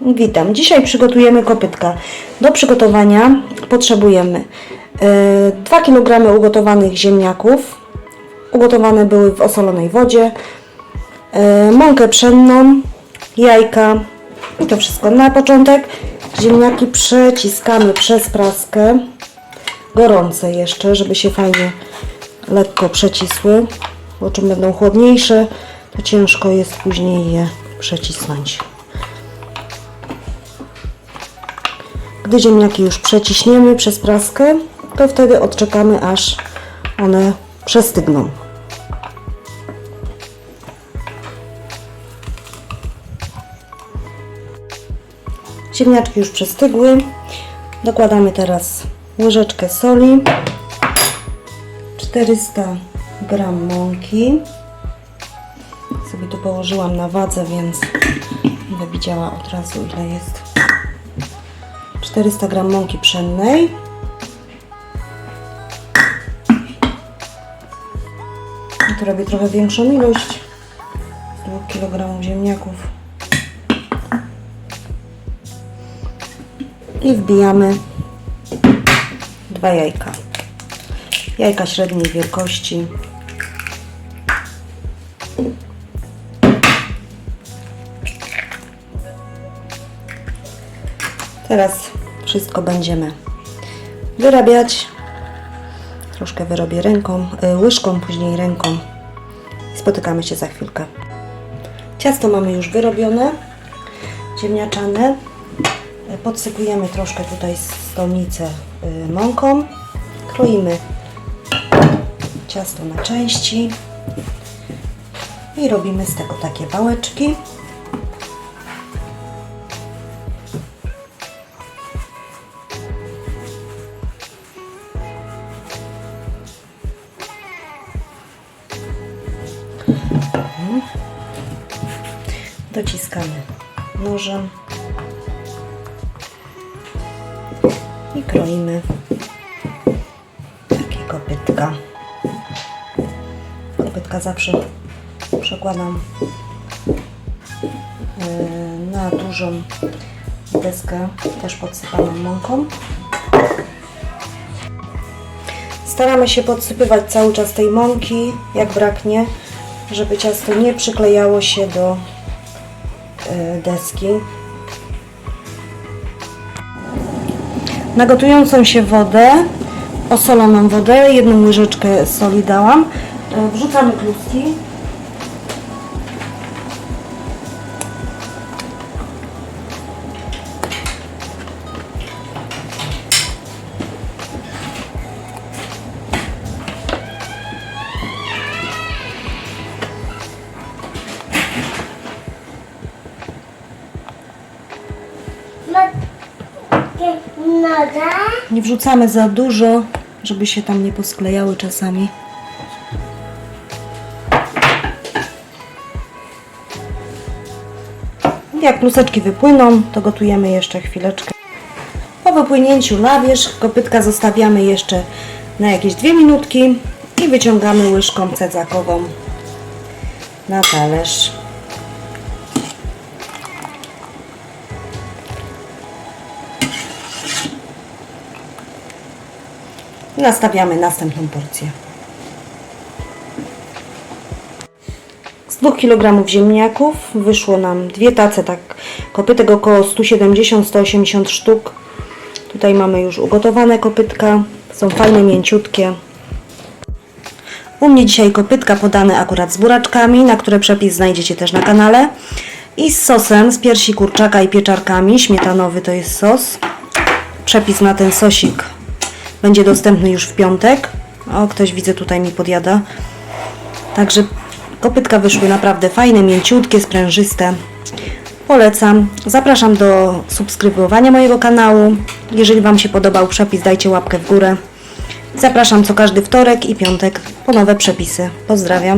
Witam. Dzisiaj przygotujemy kopytka. Do przygotowania potrzebujemy e, 2 kg ugotowanych ziemniaków. Ugotowane były w osolonej wodzie. e, Mąkę pszenną, jajka i to wszystko. Na początek ziemniaki przeciskamy przez praskę. Gorące jeszcze, żeby się fajnie lekko przecisły. Bo czym będą chłodniejsze, to ciężko jest później je przecisnąć. Gdy ziemniaki już przeciśniemy przez praskę, to wtedy odczekamy aż one przestygną. Ziemniaczki już przestygły. Dokładamy teraz łyżeczkę soli, 400 gram mąki. Sobie tu położyłam na wadze, więc będę widziała od razu ile jest 400 g mąki pszennej. I tu robię trochę większą ilość. 2 kg ziemniaków. I wbijamy dwa jajka. Jajka średniej wielkości. Teraz wszystko będziemy wyrabiać. Troszkę wyrobię ręką, y, łyżką, później ręką. Spotykamy się za chwilkę. Ciasto mamy już wyrobione, ziemniaczane. Y, Podsypujemy troszkę tutaj stolnicę y, mąką. Kroimy ciasto na części i robimy z tego takie pałeczki. Dociskamy nożem i kroimy takie kopytka. Kopytka zawsze przekładam e, na dużą deskę, też podsypaną mąką. Staramy się podsypywać cały czas tej mąki, jak braknie, żeby ciasto nie przyklejało się do e, deski. Na gotującą się wodę, osoloną wodę, jedną łyżeczkę soli dałam. E, Wrzucamy kluski. Nie wrzucamy za dużo, żeby się tam nie posklejały czasami. Jak kluseczki wypłyną, to gotujemy jeszcze chwileczkę. Po wypłynięciu na wierzch kopytka zostawiamy jeszcze na jakieś dwie minutki i wyciągamy łyżką cedzakową na talerz. Nastawiamy następną porcję. Z 2 kg ziemniaków wyszło nam dwie tace, tak kopytek około 170-180 sztuk. Tutaj mamy już ugotowane kopytka, są fajne, mięciutkie. U mnie dzisiaj kopytka podane akurat z buraczkami, na które przepis znajdziecie też na kanale. I z sosem z piersi kurczaka i pieczarkami, śmietanowy to jest sos. Przepis na ten sosik będzie dostępny już w piątek. O, ktoś widzę tutaj mi podjada. Także kopytka wyszły naprawdę fajne, mięciutkie, sprężyste. Polecam. Zapraszam do subskrybowania mojego kanału. Jeżeli Wam się podobał przepis, dajcie łapkę w górę. Zapraszam co każdy wtorek i piątek po nowe przepisy. Pozdrawiam.